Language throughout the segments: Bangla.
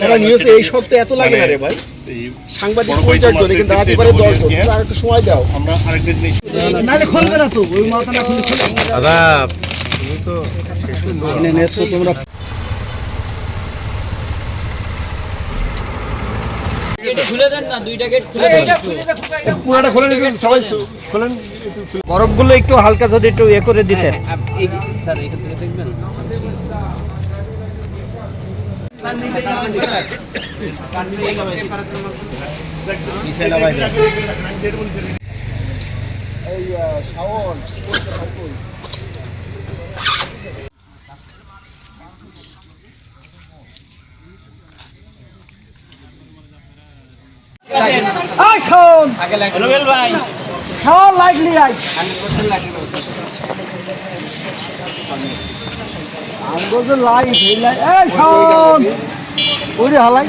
যারা নিউজে এই সপ্তাহে এত লাগে না রে ভাই। সাংবাদিক বড় পঞ্চাশ জন কিন্তু দাঁড়াতে পারে দশ জন হ্যাঁ? আর একটু সময় দাও। আমরা আরেকটা জিনিস নাহলে খুলবে না তো ওই মাথা না খুলে দাদা তুমি তো এনে নেছো তোমরা খুলে দেন না দুইটা গেট খুলে দেন। একটু। পুরাটা খোলেন একটু সবাই খোলেন বরফগুলো একটু হালকা যদি একটু ইয়ে করে দিতেন। আপ- এই শাওন লাগে রুবেল ভাই। সব লাইটলি আই 100% লাগে আমগো যে লাইট এই লাইট এই শোন। ওরে হালাই।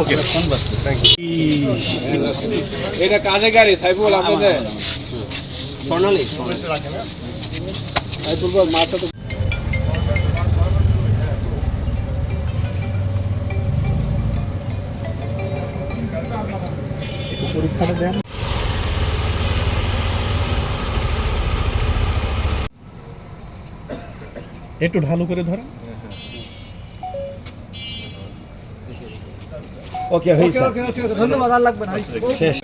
ওকে এটা কাজে গাড়ি সাইফুল আপনাদের? স্বর্ণালী পরীক্ষাটা দেন। একটু ঢালু করে ধরেন। ওকে হইছে ধন্যবাদ আর লাগবে না। শেষ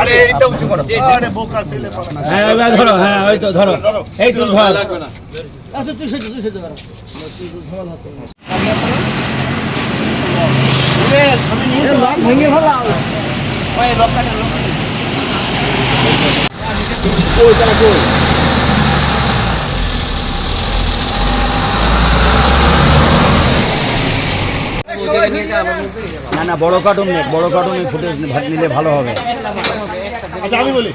আরে এইটা উঁচু করো। আরে বোকা ছেলে হ্যাঁ এবার ধরো হ্যাঁ ওই তো ধরো। এই তুই ধর। লাগবে না। আচ্ছা তুই সেটা তুই সেটা ধরো। ভেঙে ফেলাও কই তারা কই? না না বড় কার্টুন নেই বড় কার্টুনে ফুটেজ ভাত নিলে ভালো হবে। আচ্ছা আমি বলি।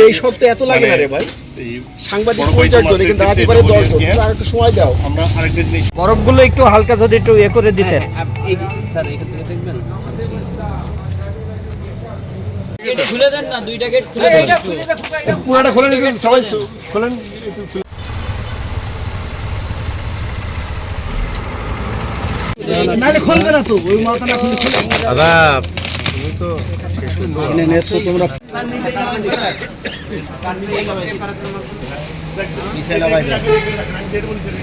এই এত লাগে না রে ভাই। সাংবাদিক বড় পঞ্চাশ কয়েকজন জন আছে, কিন্তু দাঁড়াতে পারে দশ জন হ্যাঁ? আর একটু সময় দাও। আমরা বরফগুলো একটু হালকা যদি একটু ইয়ে করে দিতেন আপ- এই যে- স্যার দেখবেন? খুলে দেন না দুইটা গেট খুলে দেন। পুরাটা খোলেন সবাই খোলেন নাহলে খুলবে না তো ওই মাথা না খুলে দাদা তুমি তো এনে নেছো তোমরা নিচে নামাই দেন।